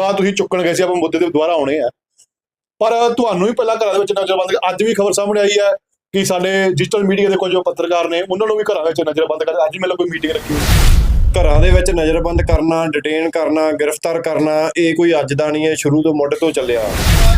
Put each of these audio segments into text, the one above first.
ਮੁੱਦਾ ਤੁਸੀਂ ਚੁੱਕਣ ਗਏ ਸੀ ਆਪਾਂ ਮੁੱਦੇ ਤੇ ਦੁਬਾਰਾ ਆਉਣੇ ਆ। ਪਰ ਤੁਹਾਨੂੰ ਵੀ ਪਹਿਲਾਂ ਘਰਾਂ ਦੇ ਵਿੱਚ ਨਜ਼ਰਬੰਦ ਅੱਜ ਵੀ ਖਬਰ ਸਾਹਮਣੇ ਆਈ ਹੈ ਕਿ ਸਾਡੇ ਡਿਜੀਟਲ ਮੀਡੀਆ ਦੇ ਜੋ ਪੱਤਰਕਾਰ ਨੇ ਉਹਨਾਂ ਨੂੰ ਵੀ ਘਰਾਂ ਵਿੱਚ ਨਜ਼ਰਬੰਦ ਕਰ ਅੱਜ ਮੈਨੂੰ ਕੋਈ ਮੀਟਿੰਗ ਰੱਖੀ ਘਰਾਂ ਦੇ ਵਿੱਚ ਨਜ਼ਰਬੰਦ ਕਰਨਾ ਡਿਟੇਨ ਕਰਨਾ ਗ੍ਰਿਫਤਾਰ ਕਰਨਾ ਇਹ ਕੋਈ ਅੱਜ ਦਾ ਨਹੀਂ ਹੈ ਸ਼ੁਰੂ ਤੋਂ ਮੁੱਢ ਤੋਂ ਚੱਲਿਆ।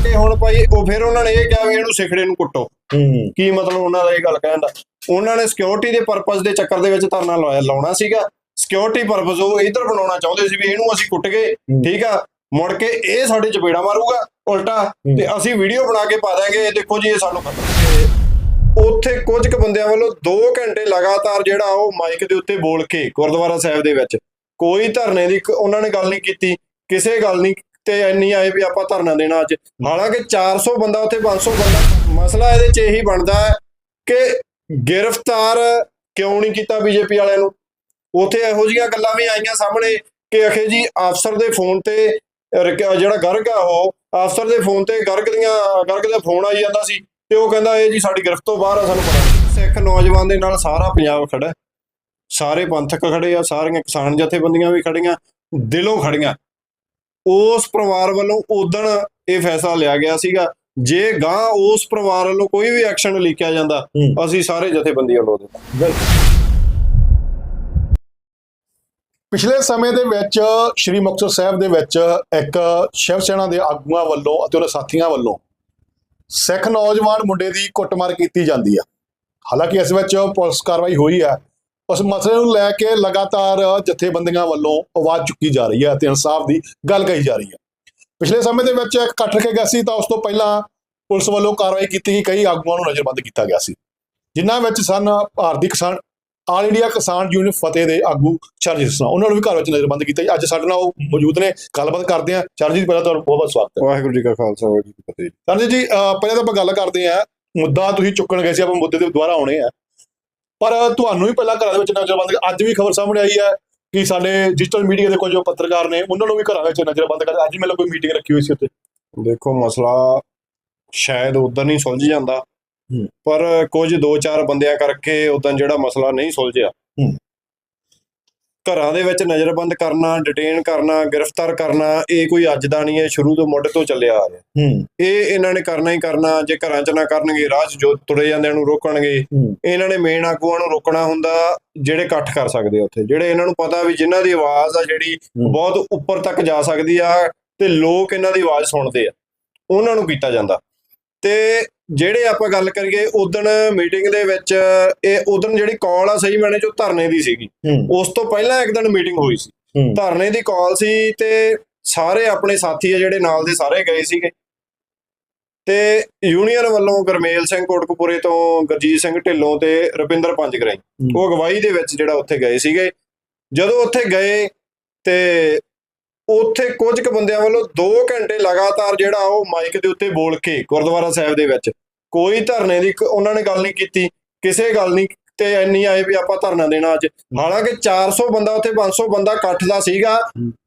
ਕਿ ਹੁਣ ਭਾਈ ਉਹ ਫਿਰ ਉਹਨਾਂ ਨੇ ਇਹ ਕਿਹਾ ਵੀ ਇਹਨੂੰ ਸਿਖੜੇ ਨੂੰ ਕੁੱਟੋ। ਹੂੰ। ਕੀ ਮਤਲਬ ਉਹਨਾਂ ਦਾ ਇਹ ਗੱਲ ਕਹਿਣ ਦਾ? ਉਹਨਾਂ ਨੇ ਸਿਕਿਉਰਿਟੀ ਦੇ ਪਰਪਸ ਦੇ ਚੱਕਰ ਦੇ ਵਿੱਚ ਧਰਨਾ ਲਾਇਆ ਲਾਉਣਾ ਸੀਗਾ। ਸਿਕਿਉਰਿਟੀ ਪਰਪਸ ਉਹ ਇਧਰ ਬਣਾਉਣਾ ਚਾਹੁੰਦੇ ਸੀ ਵੀ ਇਹਨੂੰ ਅਸੀਂ ਕੁੱਟ ਗਏ। ਠੀਕ ਆ? ਮੁੜ ਕੇ ਇਹ ਸਾਡੇ ਚਪੇੜਾ ਮਾਰੂਗਾ ਉਲਟਾ ਤੇ ਅਸੀਂ ਵੀਡੀਓ ਬਣਾ ਕੇ ਪਾ ਦਾਂਗੇ ਇਹ ਦੇਖੋ ਜੀ ਇਹ ਸਾਨੂੰ ਉੱਥੇ ਕੁਝ ਕੁ ਬੰਦਿਆਂ ਵੱਲੋਂ 2 ਘੰਟੇ ਲਗਾਤਾਰ ਜਿਹੜਾ ਉਹ ਮਾਈਕ ਦੇ ਉੱਤੇ ਬੋਲ ਕੇ ਗੁਰਦੁਆਰਾ ਸਾਹਿਬ ਦੇ ਵਿੱਚ। ਕੋਈ ਧਰਨੇ ਦੀ ਉਹਨਾਂ ਨੇ ਗੱਲ ਨਹੀਂ ਕੀਤੀ ਕਿਸੇ ਗੱਲ ਨਹੀਂ ਤੇ ਇੰਨੀ ਆਏ ਵੀ ਆਪਾਂ ਧਰਨਾ ਦੇਣਾ ਅੱਜ। ਹਾਲਾਂਕਿ 400 ਬੰਦਾ ਉੱਥੇ 500 ਬੰਦਾ ਮਸਲਾ ਇਹਦੇ 'ਚ ਇਹੀ ਬਣਦਾ ਹੈ ਕਿ ਗ੍ਰਿਫਤਾਰ ਕਿਉਂ ਨਹੀਂ ਕੀਤਾ ਬੀਜੇਪੀ ਵਾਲਿਆਂ ਨੂੰ? ਉੱਥੇ ਇਹੋ ਜਿਹੀਆਂ ਗੱਲਾਂ ਵੀ ਆਈਆਂ ਸਾਹਮਣੇ ਕਿ ਅਖੇ ਜੀ ਅਫਸਰ ਦੇ ਫੋਨ ਤੇ ਜਿਹੜਾ ਗਰਗ ਆ ਉਹ ਅਫਸਰ ਦੇ ਫੋਨ ਤੇ ਗਰਗ ਦੀਆਂ ਗਰਗ ਦਾ ਫੋਨ ਆਈ ਜਾਂਦਾ ਸੀ ਤੇ ਉਹ ਕਹਿੰਦਾ ਇਹ ਜੀ ਸਾਡੀ ਗ੍ਰਿਫਤ ਤੋਂ ਬਾਹਰ ਆ ਸਾਨੂੰ ਪਤਾ। ਸਿੱਖ ਨੌਜਵਾਨ ਦੇ ਨਾਲ ਸਾਰਾ ਪੰਜਾਬ ਖੜਾ। ਸਾਰੇ ਪੰਥਕ ਖੜੇ ਆ ਸਾਰੀਆਂ ਕਿਸਾਨ ਜਥੇਬੰਦੀਆਂ ਵੀ ਖੜੀਆਂ ਦਿਲੋਂ ਖੜੀਆਂ ਉਸ ਪਰਿਵਾਰ ਵੱਲੋਂ ਉਦਣ ਇਹ ਫੈਸਲਾ ਲਿਆ ਗਿਆ ਸੀਗਾ ਜੇ ਗਾਂ ਉਸ ਪਰਿਵਾਰ ਵੱਲੋਂ ਕੋਈ ਵੀ ਐਕਸ਼ਨ ਲਿਖਿਆ ਜਾਂਦਾ। ਅਸੀਂ ਸਾਰੇ ਜਥੇਬੰਦੀਆਂ ਵੱਲੋਂ ਦੇ ਪਿਛਲੇ ਸਮੇਂ ਦੇ ਵਿੱਚ ਸ਼੍ਰੀ ਮੁਕਤਸਰ ਸਾਹਿਬ ਦੇ ਵਿੱਚ ਇੱਕ ਸ਼ਿਵ ਸੈਨਾ ਦੇ ਆਗੂਆਂ ਵੱਲੋਂ ਅਤੇ ਉਹਨਾਂ ਸਾਥੀਆਂ ਵੱਲੋਂ ਸਿੱਖ ਨੌਜਵਾਨ ਮੁੰਡੇ ਦੀ ਕੁੱਟਮਾਰ ਕੀਤੀ ਜਾਂਦੀ ਹੈ ਹਾਲਾਂਕਿ ਇਸ ਵਿੱਚ ਪੁਲਿਸ ਕਾਰਵਾਈ ਹੋਈ ਹੈ ਉਸ ਮਸਲੇ ਨੂੰ ਲੈ ਕੇ ਲਗਾਤਾਰ ਜਥੇਬੰਦੀਆਂ ਵੱਲੋਂ ਆਵਾਜ਼ ਚੁੱਕੀ ਜਾ ਰਹੀ ਹੈ ਤੇ ਇਨਸਾਫ ਦੀ ਗੱਲ ਕਹੀ ਜਾ ਰਹੀ ਹੈ ਪਿਛਲੇ ਸਮੇਂ ਦੇ ਵਿੱਚ ਇੱਕ ਇਕੱਠ ਰੱਖਿਆ ਗਿਆ ਸੀ ਤਾਂ ਉਸ ਤੋਂ ਪਹਿਲਾਂ ਪੁਲਿਸ ਵੱਲੋਂ ਕਾਰਵਾਈ ਕੀਤੀ ਗਈ। ਕਈ ਆਗੂਆਂ ਨੂੰ ਨਜ਼ਰਬੰਦ ਕੀਤਾ ਗਿਆ ਸੀ। ਜਿਨ੍ਹਾਂ ਵਿੱਚ ਸਨ ਭਾਰਤੀ ਕਿਸਾਨ ਆਲ ਇੰਡੀਆ ਕਿਸਾਨ ਯੂਨੀਅਨ ਫਤਿਹ ਦੇ ਆਗੂ ਚਰਨਜੀਤ ਸਿੰਘ ਉਹਨਾਂ ਨੂੰ ਵੀ ਘਰ ਵਿੱਚ ਨਜ਼ਰਬੰਦ ਕੀਤਾ। ਅੱਜ ਸਾਡੇ ਨਾਲ ਉਹ ਮੌਜੂਦ ਨੇ। ਗੱਲਬਾਤ ਕਰਦੇ ਆ ਚਰਨਜੀਤ ਪਹਿਲਾਂ ਤੁਹਾਨੂੰ ਬਹੁਤ ਬਹੁਤ ਸਵਾਗਤ ਹੈ। ਵਾਹਿਗੁਰੂ ਜੀ ਕਾ ਖਾਲਸਾ ਵਾਹਿਗੁਰੂ ਜੀ ਕੀ ਫਤਿਹ ਚਰਨਜੀਤ ਜੀ ਪਹਿਲਾਂ ਤਾਂ ਆਪਾਂ ਗੱਲ ਕਰਦੇ ਆ ਮੁੱਦਾ ਤੁਸੀਂ ਚੁੱਕਣ ਗਏ ਸੀ ਆਪਾਂ ਮੁੱਦੇ ਤੇ ਦੁਬਾਰਾ ਆਉਣੇ ਆ। ਪਰ ਤੁਹਾਨੂੰ ਵੀ ਪਹਿਲਾਂ ਘਰਾਂ ਦੇ ਵਿੱਚ ਨਜ਼ਰਬੰਦ ਅੱਜ ਵੀ ਖਬਰ ਸਾਹਮਣੇ ਆਈ ਹੈ ਕਿ ਸਾਡੇ ਡਿਜੀਟਲ ਮੀਡੀਆ ਦੇ ਜੋ ਪੱਤਰਕਾਰ ਨੇ ਉਹਨਾਂ ਨੂੰ ਵੀ ਘਰਾਂ ਵਿੱਚ ਨਜ਼ਰਬੰਦ ਕਰ ਅੱਜ ਮੈਨੂੰ ਕੋਈ ਮੀਟਿੰਗ ਰੱਖੀ ਹੋਈ ਸੀ ਉੱਥੇ? ਦੇਖੋ ਮਸਲਾ ਸ਼ਾਇਦ ਉਦੋਂ ਨਹੀਂ ਸੁਲਝ ਜਾਂਦਾ। ਪਰ ਕੁਝ ਦੋ ਚਾਰ ਬੰਦਿਆਂ ਕਰਕੇ ਉਦੋਂ ਜਿਹੜਾ ਮਸਲਾ ਨਹੀਂ ਸੁਲਝਿਆ। ਘਰਾਂ ਦੇ ਵਿੱਚ ਨਜ਼ਰਬੰਦ ਕਰਨਾ ਡਿਟੇਨ ਕਰਨਾ ਗ੍ਰਿਫਤਾਰ ਕਰਨਾ ਇਹ ਕੋਈ ਅੱਜ ਦਾ ਨਹੀਂ ਹੈ ਸ਼ੁਰੂ ਤੋਂ ਮੁੱਢ ਤੋਂ ਚੱਲਿਆ ਆ ਰਿਹਾ। ਇਹ ਇਹਨਾਂ ਨੇ ਕਰਨਾ ਹੀ ਕਰਨਾ ਜੇ ਘਰਾਂ 'ਚ ਨਾ ਕਰਨਗੇ ਰਾਹ 'ਚ ਜੋ ਤੁਰੇ ਜਾਂਦਿਆਂ ਨੂੰ ਰੋਕਣਗੇ ਇਹਨਾਂ ਨੇ ਮੇਨ ਆਗੂਆਂ ਨੂੰ ਰੋਕਣਾ ਹੁੰਦਾ ਜਿਹੜੇ ਇਕੱਠ ਕਰ ਸਕਦੇ ਉੱਥੇ ਜਿਹੜੇ ਇਹਨਾਂ ਨੂੰ ਪਤਾ ਵੀ ਜਿਨ੍ਹਾਂ ਦੀ ਆਵਾਜ਼ ਆ ਜਿਹੜੀ। ਬਹੁਤ ਉੱਪਰ ਤੱਕ ਜਾ ਸਕਦੀ ਆ ਤੇ ਲੋਕ ਇਹਨਾਂ ਦੀ ਆਵਾਜ਼ ਸੁਣਦੇ ਆ। ਉਹਨਾਂ ਨੂੰ ਕੀਤਾ ਜਾਂਦਾ। ਤੇ ਜਿਹੜੇ ਆਪਾਂ ਗੱਲ ਕਰੀਏ ਉਦਣ ਮੀਟਿੰਗ ਦੇ ਵਿੱਚ ਇਹ ਉਦਣ ਜਿਹੜੀ ਕਾਲ ਆ ਸਹੀ ਮੈਨੇ ਜੋ ਧਰਨੇ ਦੀ ਸੀਗੀ। ਉਸ ਤੋਂ ਪਹਿਲਾਂ ਇੱਕ ਦਿਨ ਮੀਟਿੰਗ ਹੋਈ ਸੀ। ਧਰਨੇ ਦੀ ਕਾਲ ਸੀ ਤੇ ਸਾਰੇ ਆਪਣੇ ਸਾਥੀ ਆ ਜਿਹੜੇ ਨਾਲ ਦੇ ਸਾਰੇ ਗਏ ਸੀਗੇ। ਤੇ ਯੂਨੀਅਨ ਵੱਲੋਂ ਗਰਮੇਲ ਸਿੰਘ ਕੋਟਕਪੂਰੇ ਤੋਂ ਗੁਰਜੀਤ ਸਿੰਘ ਢਿੱਲੋਂ ਤੇ ਰੁਪਿੰਦਰ ਪੰਜਗਰਾਈ ਉਹ ਅਗਵਾਈ ਦੇ ਵਿੱਚ ਜਿਹੜਾ ਉੱਥੇ ਗਏ ਸੀਗੇ। ਜਦੋਂ ਉੱਥੇ ਗਏ ਤੇ ਉੱਥੇ ਕੁਝ ਕੁ ਬੰਦਿਆਂ ਵੱਲੋਂ 2 ਘੰਟੇ ਲਗਾਤਾਰ ਜਿਹੜਾ ਉਹ ਮਾਈਕ ਦੇ ਉੱਤੇ ਬੋਲ ਕੇ ਗੁਰਦੁਆਰਾ ਸਾਹਿਬ ਦੇ ਵਿੱਚ ਕੋਈ ਧਰਨੇ ਦੀ ਉਹਨਾਂ ਨੇ ਗੱਲ ਨਹੀਂ ਕੀਤੀ ਕਿਸੇ ਗੱਲ ਨਹੀਂ ਤੇ ਇੰਨੀ ਆਏ ਵੀ ਆਪਾਂ ਧਰਨਾ ਦੇਣਾ ਅੱਜ। ਹਾਲਾਂਕਿ 400 ਬੰਦਾ ਉੱਥੇ 500 ਬੰਦਾ ਇਕੱਠ ਦਾ ਸੀਗਾ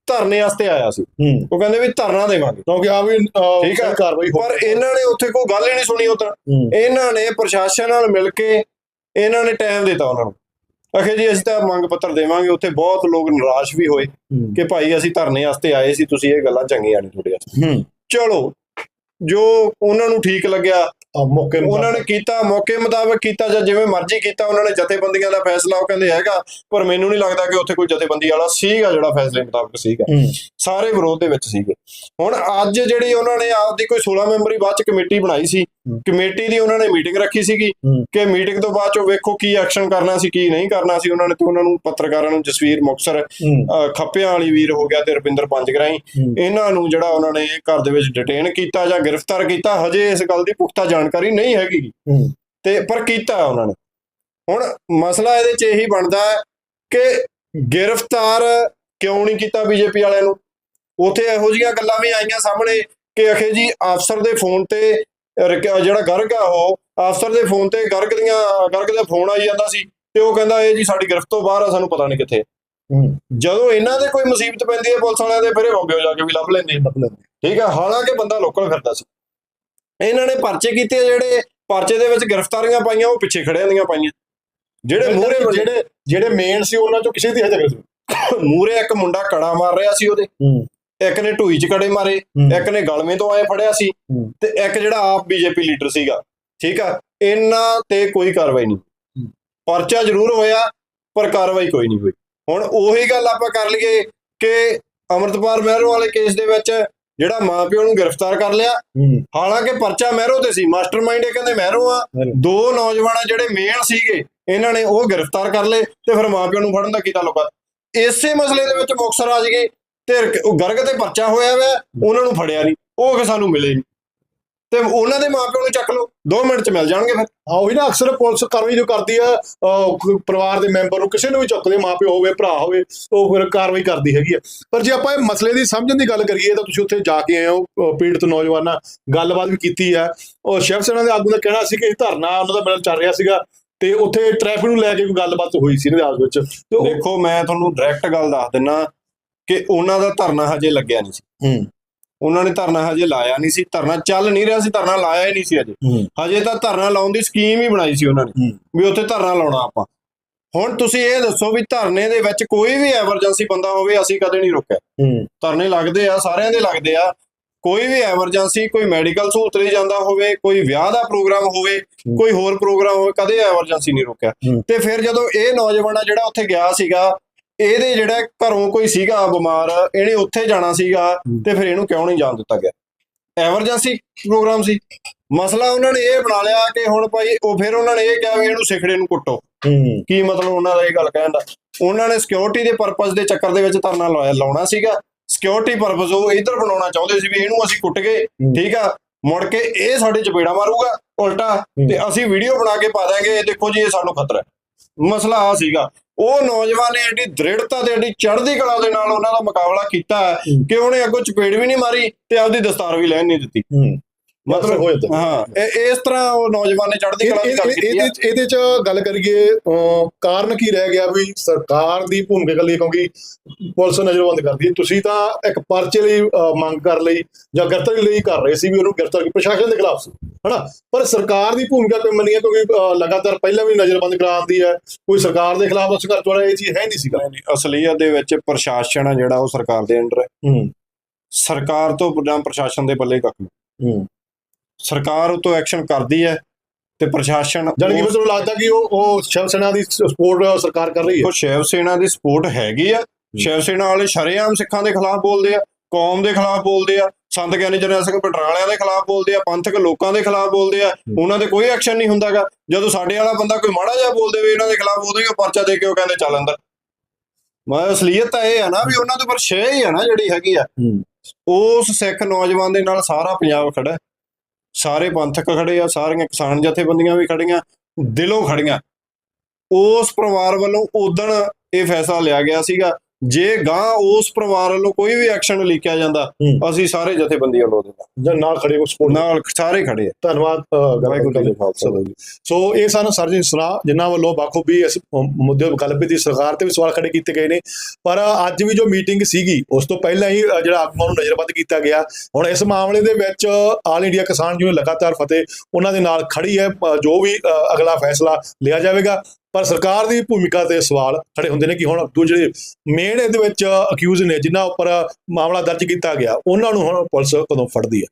ਧਰਨੇ ਵਾਸਤੇ ਆਇਆ ਸੀ। ਉਹ ਕਹਿੰਦੇ ਵੀ ਧਰਨਾ ਦੇਵਾਂਗੇ। ਕਿਉਂਕਿ ਆ ਵੀ ਠੀਕ ਹੈ। ਕਾਰਵਾਈ ਪਰ ਇਹਨਾਂ ਨੇ ਉੱਥੇ ਕੋਈ ਗੱਲ ਹੀ ਨਹੀਂ ਸੁਣੀ ਉਦੋਂ ਇਹਨਾਂ ਨੇ ਪ੍ਰਸ਼ਾਸਨ ਨਾਲ ਮਿਲ ਕੇ ਇਹਨਾਂ ਨੇ ਟਾਈਮ ਦਿੱਤਾ ਉਹਨਾਂ ਨੂੰ। ਅਖੇ ਜੀ ਅਸੀਂ ਤਾਂ ਮੰਗ ਪੱਤਰ ਦੇਵਾਂਗੇ ਉੱਥੇ ਬਹੁਤ ਲੋਕ ਨਿਰਾਸ਼ ਵੀ ਹੋਏ ਕਿ ਭਾਈ ਅਸੀਂ ਧਰਨੇ ਵਾਸਤੇ ਆਏ ਸੀ ਤੁਸੀਂ ਇਹ ਗੱਲਾਂ ਚੰਗੀਆਂ ਨਹੀਂ ਤੁਹਾਡੇ ਵਾਸਤੇ ਚਲੋ ਜੋ ਉਹਨਾਂ ਨੂੰ ਠੀਕ ਲੱਗਿਆ ਮੌਕੇ ਉਹਨਾਂ ਨੇ ਕੀਤਾ ਮੌਕੇ ਮੁਤਾਬਕ ਕੀਤਾ ਜਾਂ ਜਿਵੇਂ ਮਰਜ਼ੀ ਕੀਤਾ ਉਹਨਾਂ ਨੇ ਜਥੇਬੰਦੀਆਂ ਦਾ ਫੈਸਲਾ ਉਹ ਕਹਿੰਦੇ ਹੈਗਾ ਪਰ ਮੈਨੂੰ ਨਹੀਂ ਲੱਗਦਾ ਕਿ ਉੱਥੇ ਕੋਈ ਜਥੇਬੰਦੀ ਵਾਲਾ ਸੀਗਾ ਜਿਹੜਾ ਫੈਸਲੇ ਮੁਤਾਬਕ ਸੀਗਾ। ਸਾਰੇ ਵਿਰੋਧ ਦੇ ਵਿੱਚ ਸੀਗੇ। ਹੁਣ ਅੱਜ ਜਿਹੜੀ ਉਹਨਾਂ ਨੇ ਆਪਦੀ ਕੋਈ 16 ਮੈਂਬਰੀ ਬਾਅਦ ਚ ਕਮੇਟੀ ਬਣਾਈ ਸੀ। ਕਮੇਟੀ ਦੀ ਉਹਨਾਂ ਨੇ ਮੀਟਿੰਗ ਰੱਖੀ ਸੀਗੀ ਕਿ ਮੀਟਿੰਗ ਤੋਂ ਬਾਅਦ ਚੋਂ ਵੇਖੋ ਕੀ ਐਕਸ਼ਨ ਕਰਨਾ ਸੀ ਕੀ ਨਹੀਂ ਕਰਨਾ ਸੀ। ਉਹਨਾਂ ਨੇ ਤੇ ਉਹਨਾਂ ਨੂੰ ਪੱਤਰਕਾਰਾਂ ਨੂੰ ਜਸਵੀਰ ਮੁਕਸਰ ਖੱਪਿਆਂ ਵਾਲੀ ਵੀਰ ਹੋ ਗਿਆ ਤੇ ਰੁਪਿੰਦਰ ਪੰਜਗਰਾਈ। ਇਹਨਾਂ ਨੂੰ ਜਿਹੜਾ ਉਹਨਾਂ ਨੇ ਘਰ ਦੇ ਵਿੱਚ ਡਿਟੇਨ ਕੀਤਾ ਜਾਂ ਗ੍ਰਿਫਤਾਰ ਕੀਤਾ ਹਜੇ ਇਸ ਗੱਲ ਦੀ ਪੁਖਤਾ ਜਾਣਕਾਰੀ ਨਹੀਂ ਹੈਗੀ। ਤੇ ਪਰ ਕੀਤਾ ਉਹਨਾਂ ਨੇ। ਹੁਣ ਮਸਲਾ ਇਹਦੇ 'ਚ ਇਹੀ ਬਣਦਾ ਹੈ ਕਿ ਗ੍ਰਿਫਤਾਰ ਕਿਉਂ ਨਹੀਂ ਕੀਤਾ ਬੀਜੇਪੀ ਵਾਲਿਆਂ ਨੂੰ? ਉੱਥੇ ਇਹੋ ਜਿਹੀਆਂ ਗੱਲਾਂ ਵੀ ਆਈਆਂ ਸਾਹਮਣੇ ਕਿ ਅਖੇ ਜੀ ਅਫਸਰ ਦੇ ਫੋਨ ਤੇ ਜਿਹੜਾ ਗਰਗ ਆ ਉਹ ਅਫਸਰ ਦੇ ਫੋਨ ਤੇ ਗਰਗ ਦੀਆਂ ਗਰਗ ਦਾ ਫੋਨ ਆਈ ਜਾਂਦਾ ਸੀ ਤੇ ਉਹ ਕਹਿੰਦਾ ਇਹ ਜੀ ਸਾਡੀ ਗ੍ਰਿਫਤ ਤੋਂ ਬਾਹਰ ਆ ਸਾਨੂੰ ਪਤਾ ਨਹੀਂ ਕਿੱਥੇ। ਜਦੋਂ ਇਹਨਾਂ ਦੇ ਕੋਈ ਮੁਸੀਬਤ ਪੈਂਦੀ ਹੈ ਪੁਲਿਸ ਵਾਲਿਆਂ ਦੇ ਫਿਰ ਮੌਕੇ ਜਾ ਕੇ ਵੀ ਲੱਭ ਲੈਂਦੇ। ਆ। ਮਤਲਬ ਠੀਕ ਹੈ ਹਾਲਾਂਕਿ ਬੰਦਾ ਲੋਕਲ ਫਿਰਦਾ ਸੀ। ਇਹਨਾਂ ਨੇ ਪਰਚੇ ਕੀਤੇ ਜਿਹੜੇ ਪਰਚੇ ਦੇ ਵਿੱਚ ਗ੍ਰਿਫਤਾਰੀਆਂ ਪਾਈਆਂ ਉਹ ਪਿੱਛੇ ਖੜਿਆਂ ਦੀਆਂ ਪਾਈਆਂ। ਜਿਹੜੇ ਮੂਰੇ ਜਿਹੜੇ ਜਿਹੜੇ ਮੇਨ ਸੀ ਉਹਨਾਂ ਚੋਂ ਕਿਸੇ ਦੀ ਹਜੇ ਮੂਰੇ ਇੱਕ ਮੁੰਡਾ ਕੜਾ ਮਾਰ ਰਿਹਾ ਸੀ ਉਹਦੇ। ਇੱਕ ਨੇ ਢੂਈ ਚ ਕੜੇ ਮਾਰੇ ਇੱਕ ਨੇ ਗਲਵੇਂ ਤੋਂ ਆਏ ਫੜਿਆ ਸੀ। ਤੇ ਇੱਕ ਜਿਹੜਾ ਆਪ ਬੀਜੇਪੀ ਲੀਡਰ ਸੀਗਾ ਠੀਕ ਆ? ਇਹਨਾਂ ਤੇ ਕੋਈ ਕਾਰਵਾਈ ਨਹੀਂ। ਪਰਚਾ ਜ਼ਰੂਰ ਹੋਇਆ ਪਰ ਕਾਰਵਾਈ ਕੋਈ ਨਹੀਂ ਹੋਈ। ਹੁਣ ਉਹੀ ਗੱਲ ਆਪਾਂ ਕਰ ਲਈਏ ਕਿ ਅਮਰਤਪਾਲ ਮਹਿਰੋ ਵਾਲੇ ਕੇਸ ਦੇ ਵਿੱਚ ਜਿਹੜਾ ਮਾਪਿਓ ਨੂੰ ਗ੍ਰਿਫਤਾਰ ਕਰ ਲਿਆ। ਹਾਲਾਂਕਿ ਪਰਚਾ ਮਹਿਰੋ ਤੇ ਸੀ ਮਾਸਟਰਮਾਈਂਡ ਇਹ ਕਹਿੰਦੇ ਮਹਿਰੋ ਆ। ਦੋ ਨੌਜਵਾਨ ਜਿਹੜੇ ਮੇਨ ਸੀਗੇ ਇਹਨਾਂ ਨੇ ਉਹ ਗ੍ਰਿਫਤਾਰ ਕਰ ਲਏ ਤੇ ਫਿਰ ਮਾਪਿਓ ਨੂੰ ਫੜਨ ਦਾ ਕੀਤਾ ਲੋਕਾਂ ਇਸੇ ਮਸਲੇ ਦੇ ਵਿੱਚ ਮੁਕਸਰ ਆ ਜਗੇ ਤੇ ਉਹ ਗਰਗ ਤੇ ਪਰਚਾ ਹੋਇਆ ਵਾ ਉਹਨਾਂ ਨੂੰ ਫੜਿਆ ਨਹੀਂ। ਉਹ ਕਿ ਸਾਨੂੰ ਮਿਲੇ ਨਹੀਂ। ਤੇ ਉਹਨਾਂ ਦੇ ਮਾਪਿਓ ਨੂੰ ਚੱਕ ਲਓ। 2 ਮਿੰਟ ਚ ਮਿਲ ਜਾਣਗੇ ਫਿਰ। ਹਾਂ ਉਹੀ ਨਾ ਅਕਸਰ ਪੁਲਿਸ ਕਾਰਵਾਈ ਜੋ ਕਰਦੀ ਆ ਪਰਿਵਾਰ ਦੇ ਮੈਂਬਰ ਨੂੰ ਕਿਸੇ ਨੂੰ ਵੀ ਚੁੱਕਦੇ ਮਾਪਿਓ ਹੋਵੇ ਭਰਾ ਹੋਵੇ ਉਹ ਫਿਰ ਕਾਰਵਾਈ ਕਰਦੀ ਹੈਗੀ ਆ। ਪਰ ਜੇ ਆਪਾਂ ਇਹ ਮਸਲੇ ਦੀ ਸਮਝਣ ਦੀ ਗੱਲ ਕਰੀਏ ਤਾਂ ਤੁਸੀਂ ਉੱਥੇ ਜਾ ਕੇ ਆਏ ਹੋ ਪੀੜਤ ਨੌਜਵਾਨਾਂ ਗੱਲਬਾਤ ਵੀ ਕੀਤੀ ਆ। ਉਹ ਸ਼ਿਵ ਸੈਨਾ ਦੇ ਆਗੂ ਦਾ ਕਹਿਣਾ ਸੀ ਕਿ ਇਹ ਧਰਨਾ ਉਹਨਾਂ ਦਾ ਮਿਲਣ ਚੱਲ ਰਿਹਾ ਸੀਗਾ ਤੇ ਉੱਥੇ ਟ੍ਰੈਫਿਕ ਨੂੰ ਲੈ ਕੇ ਕੋਈ ਗੱਲਬਾਤ ਹੋਈ ਸੀ ਇਹਦੇ ਆਪਸ ਵਿੱਚ ਦੇਖੋ ਮੈਂ ਤੁਹਾਨੂੰ ਡਾਇਰੈਕਟ ਗੱਲ ਦੱਸ ਦਿੰਨਾ ਕਿ ਉਹਨਾਂ ਦਾ ਧਰਨਾ ਹਜੇ ਲੱਗਿਆ ਨਹੀਂ ਸੀ। ਹੂੰ। ਉਹਨਾਂ ਨੇ ਧਰਨਾ ਹਜੇ ਲਾਇਆ ਨਹੀਂ ਸੀ ਧਰਨਾ ਚੱਲ ਨਹੀਂ ਰਿਹਾ ਸੀ ਧਰਨਾ ਲਾਇਆ ਹੀ ਨਹੀਂ ਸੀ ਹਜੇ। ਹਜੇ ਤਾਂ ਧਰਨਾ ਲਾਉਣ ਦੀ ਸਕੀਮ ਹੀ ਬਣਾਈ ਸੀ ਉਹਨਾਂ ਨੇ। ਵੀ ਉੱਥੇ ਧਰਨਾ ਲਾਉਣਾ ਆਪਾਂ। ਹੁਣ ਤੁਸੀਂ ਇਹ ਦੱਸੋ ਵੀ ਧਰਨੇ ਦੇ ਵਿੱਚ ਕੋਈ ਵੀ ਐਮਰਜੈਂਸੀ ਬੰਦਾ ਹੋਵੇ ਅਸੀਂ ਕਦੇ ਨਹੀਂ ਰੋਕਿਆ। ਧਰਨੇ ਲੱਗਦੇ ਆ ਸਾਰਿਆਂ ਦੇ ਲੱਗਦੇ ਆ। ਕੋਈ ਵੀ ਐਮਰਜੈਂਸੀ ਕੋਈ ਮੈਡੀਕਲ ਸਹੂਲਤ ਲਈ ਜਾਂਦਾ ਹੋਵੇ ਕੋਈ ਵਿਆਹ ਦਾ ਪ੍ਰੋਗਰਾਮ ਹੋਵੇ ਕੋਈ ਹੋਰ ਪ੍ਰੋਗਰਾਮ ਹੋਵੇ ਕਦੇ ਐਮਰਜੈਂਸੀ ਨਹੀਂ ਰੋਕਿਆ। ਤੇ ਫਿਰ ਜਦੋਂ ਇਹ ਨੌਜਵਾਨ ਆ ਜਿਹੜਾ ਉੱਥੇ ਗਿਆ ਸੀਗਾ ਇਹਦੇ ਜਿਹੜਾ ਘਰੋਂ ਕੋਈ ਸੀਗਾ ਬਿਮਾਰ ਇਹਨੇ ਉੱਥੇ ਜਾਣਾ ਸੀਗਾ। ਤੇ ਫਿਰ ਇਹਨੂੰ ਕਿਉਂ ਨਹੀਂ ਜਾਣ ਦਿੱਤਾ ਗਿਆ? ਐਮਰਜੈਂਸੀ ਪ੍ਰੋਗਰਾਮ ਸੀ। ਮਸਲਾ ਉਹਨਾਂ ਨੇ ਇਹ ਬਣਾ ਲਿਆ ਕਿ ਹੁਣ ਭਾਈ ਉਹ ਫਿਰ ਉਹਨਾਂ ਨੇ ਇਹ ਕਿਹਾ ਵੀ ਇਹਨੂੰ ਸਿਖੜੇ ਨੂੰ ਕੁੱਟੋ। ਕੀ ਮਤਲਬ ਉਹਨਾਂ ਦਾ ਇਹ ਗੱਲ ਕਹਿਣ ਦਾ? ਉਹਨਾਂ ਨੇ ਸਿਕਿਉਰਿਟੀ ਦੇ ਪਰਪਸ ਦੇ ਚੱਕਰ ਦੇ ਵਿੱਚ ਧਰਨਾ ਲਾਉਣਾ ਸੀਗਾ। ਸਿਕਿਉਰਿਟੀ ਪਰਪਸ ਉਹ ਇਧਰ ਬਣਾਉਣਾ ਚਾਹੁੰਦੇ ਸੀ ਵੀ ਇਹਨੂੰ ਅਸੀਂ ਕੁੱਟ ਗਏ ਠੀਕ ਆ? ਮੁੜ ਕੇ ਇਹ ਸਾਡੇ ਚਪੇੜਾ ਮਾਰੂਗਾ ਉਲਟਾ। ਤੇ ਅਸੀਂ ਵੀਡੀਓ ਬਣਾ ਕੇ ਪਾ ਦਾਂਗੇ ਦੇਖੋ ਜੀ ਇਹ ਸਾਨੂੰ ਖਤਰਾ ਹੈ। ਮਸਲਾ ਆ ਸੀਗਾ। ਉਹ ਨੌਜਵਾਨ ਨੇ ਐਡੀ ਦ੍ਰਿੜਤਾ ਤੇ ਐਡੀ ਚੜ੍ਹਦੀ ਕਲਾ ਦੇ ਨਾਲ ਉਹਨਾਂ ਦਾ ਮੁਕਾਬਲਾ ਕੀਤਾ ਕਿ ਉਹਨੇ ਅੱਗੋਂ ਚਪੇੜ ਵੀ ਨਹੀਂ ਮਾਰੀ ਤੇ ਆਪਦੀ ਦਸਤਾਰ ਵੀ ਲੈਣ ਨਹੀਂ ਦਿੱਤੀ। ਮਤਲਬ ਹੋ ਜਾਂਦਾ ਹਾਂ ਇਸ ਤਰ੍ਹਾਂ ਉਹ ਨੌਜਵਾਨ ਨੇ ਚੜ੍ਹਦੀ ਕਲਾ ਦੀ ਗੱਲ ਕੀਤੀ ਹੈ ਇਹਦੇ ਇਹਦੇ ਚ ਗੱਲ ਕਰੀਏ ਕਾਰਨ ਕੀ ਰਹਿ ਗਿਆ ਵੀ ਸਰਕਾਰ ਦੀ ਭੂਮਿਕਾ ਕੱਲੀ ਕਿਉਂਕਿ ਪੁਲਿਸ ਨਜ਼ਰਬੰਦ ਕਰਦੀ ਹੈ। ਤੁਸੀਂ ਤਾਂ ਇੱਕ ਪਰਚੇ ਲਈ ਮੰਗ ਕਰ ਲਈ ਜਾਂ ਗ੍ਰਿਫਤਾਰੀ ਲਈ ਕਰ ਰਹੇ ਸੀ ਵੀ ਉਹਨੂੰ ਗ੍ਰਿਫਤਾਰ ਕੀ ਪ੍ਰਸ਼ਾਸਨ ਦੇ ਖਿਲਾਫ ਸੀ ਹਨਾ? ਪਰ ਸਰਕਾਰ ਦੀ ਭੂਮਿਕਾ ਕੋਈ ਮੰਨੀ ਹੈ ਕਿਉਂਕਿ ਲਗਾਤਾਰ ਪਹਿਲਾਂ ਵੀ ਨਜ਼ਰਬੰਦ ਕਰਾਉਂਦੀ ਹੈ। ਕੋਈ ਸਰਕਾਰ ਦੇ ਖਿਲਾਫ ਉਸ ਘਰ ਵਾਲਾ ਇਹ ਚੀਜ਼ ਹੈ ਨਹੀਂ ਸੀਗਾ ਅਸਲੀਅਤ ਦੇ ਵਿੱਚ ਪ੍ਰਸ਼ਾਸਨ ਆ ਜਿਹੜਾ ਉਹ ਸਰਕਾਰ ਦੇ ਅੰਡਰ ਹੈ। ਹੂੰ। ਸਰਕਾਰ ਤੋਂ ਬਿਨਾਂ ਪ੍ਰਸ਼ਾਸਨ ਦੇ ਪੱਲੇ ਕੱਖ ਨਹੀਂ। ਹੂੰ। ਸਰਕਾਰ ਉਹ ਤੋਂ ਐਕਸ਼ਨ ਕਰਦੀ ਹੈ ਤੇ ਪ੍ਰਸ਼ਾਸਨ ਜਾਣੀ ਕਿ ਮੈਨੂੰ ਲੱਗਦਾ ਕਿ ਉਹ ਉਹ ਸ਼ਿਵ ਸੈਨਾ ਦੀ ਸਪੋਰਟ ਸਰਕਾਰ ਕਰ ਰਹੀ ਹੈ। ਦੇਖੋ ਸ਼ਿਵ ਸੈਨਾ ਦੀ ਸਪੋਰਟ ਹੈਗੀ ਆ। ਸ਼ਿਵ ਸੈਨਾ ਵਾਲੇ ਸ਼ਰੇਆਮ ਸਿੱਖਾਂ ਦੇ ਖਿਲਾਫ ਬੋਲਦੇ ਆ ਕੌਮ ਦੇ ਖਿਲਾਫ ਬੋਲਦੇ ਆ ਸੰਤ ਗਿਆਨੀ ਜਰਨੈਲ ਸਿੰਘ ਪਟਰਾਲਿਆਂ ਦੇ ਖਿਲਾਫ ਬੋਲਦੇ ਆ ਪੰਥਕ ਲੋਕਾਂ ਦੇ ਖਿਲਾਫ ਬੋਲਦੇ ਆ ਉਹਨਾਂ ਦੇ ਕੋਈ ਐਕਸ਼ਨ ਨਹੀਂ ਹੁੰਦਾਗਾ। ਜਦੋਂ ਸਾਡੇ ਵਾਲਾ ਬੰਦਾ ਕੋਈ ਮਾੜਾ ਜਿਹਾ ਬੋਲ ਦੇਵੇ ਇਹਨਾਂ ਦੇ ਖਿਲਾਫ ਉਦੋਂ ਹੀ ਉਹ ਪਰਚਾ ਦੇ ਕੇ ਉਹ ਕਹਿੰਦੇ ਚੱਲ ਅੰਦਰ। ਮੈਂ ਅਸਲੀਅਤ ਤਾਂ ਇਹ ਆ ਨਾ ਵੀ ਉਹਨਾਂ ਦੇ ਪਰ ਸ਼ੈ ਹੀ ਆ ਨਾ ਜਿਹੜੀ ਹੈਗੀ ਆ। ਉਸ ਸਿੱਖ ਨੌਜਵਾਨ ਦੇ ਨਾਲ ਸਾਰਾ ਪੰਜਾਬ ਖੜਾ। ਸਾਰੇ ਪੰਥਕ ਖੜੇ ਆ, ਸਾਰੀਆਂ ਕਿਸਾਨ ਜਥੇਬੰਦੀਆਂ ਵੀ ਖੜੀਆਂ, ਦਿਲੋਂ ਖੜੀਆਂ। ਉਸ ਪਰਿਵਾਰ ਵੱਲੋਂ ਉਦਣ ਇਹ ਫੈਸਲਾ ਲਿਆ ਗਿਆ ਸੀਗਾ ਜੇ ਗਾਂ ਉਸ ਪਰਿਵਾਰ ਵੱਲੋਂ ਕੋਈ ਵੀ ਐਕਸ਼ਨ ਲਿਖਿਆ ਜਾਂਦਾ। ਅਸੀਂ ਸਾਰੇ ਜਥੇਬੰਦੀਆਂ ਵੱਲੋਂ ਦਿੰਦਾ ਜਾਂ ਨਾਲ ਖੜੇ ਹੋ ਸਪੋਰਟ ਨਾਲ ਸਾਰੇ ਖੜੇ ਆ। ਧੰਨਵਾਦ ਵਾਹਿਗੁਰੂ ਜੀ। ਕਾ ਖਾਲਸਾ ਸੋ ਇਹ ਸਨ ਸਰਜੀਤ ਸੁਨਾ ਜਿਨ੍ਹਾਂ ਵੱਲੋਂ ਬਾਖੂਬੀ ਇਸ ਮੁੱਦੇ ਗੱਲ ਦੀ ਸਰਕਾਰ ਤੇ ਵੀ ਸਵਾਲ ਖੜੇ ਕੀਤੇ ਗਏ ਨੇ। ਪਰ ਅੱਜ ਵੀ ਜੋ ਮੀਟਿੰਗ ਸੀਗੀ ਉਸ ਤੋਂ ਪਹਿਲਾਂ ਹੀ ਜਿਹੜਾ ਆਗੂਆਂ ਨੂੰ ਨਜ਼ਰਬੰਦ ਕੀਤਾ ਗਿਆ। ਹੁਣ ਇਸ ਮਾਮਲੇ ਦੇ ਵਿੱਚ ਆਲ ਇੰਡੀਆ ਕਿਸਾਨ ਯੂਨੀਅਨ ਲਗਾਤਾਰ ਫਤਿਹ ਉਹਨਾਂ ਦੇ ਨਾਲ ਖੜੀ ਹੈ। ਜੋ ਵੀ ਅਗਲਾ ਫੈਸਲਾ ਲਿਆ ਜਾਵੇਗਾ। ਪਰ ਸਰਕਾਰ ਦੀ ਭੂਮਿਕਾ ਤੇ ਸਵਾਲ ਖੜੇ ਹੁੰਦੇ ਨੇ ਕਿ ਹੁਣ ਅੱਗੋਂ ਜਿਹੜੇ ਮੇਨ ਇਹਦੇ ਵਿੱਚ ਅਕਿਊਜ਼ ਨੇ, ਜਿਨ੍ਹਾਂ ਉੱਪਰ ਮਾਮਲਾ ਦਰਜ ਕੀਤਾ ਗਿਆ, ਉਹਨਾਂ ਨੂੰ ਹੁਣ ਪੁਲਿਸ ਕਦੋਂ ਫੜਦੀ ਹੈ?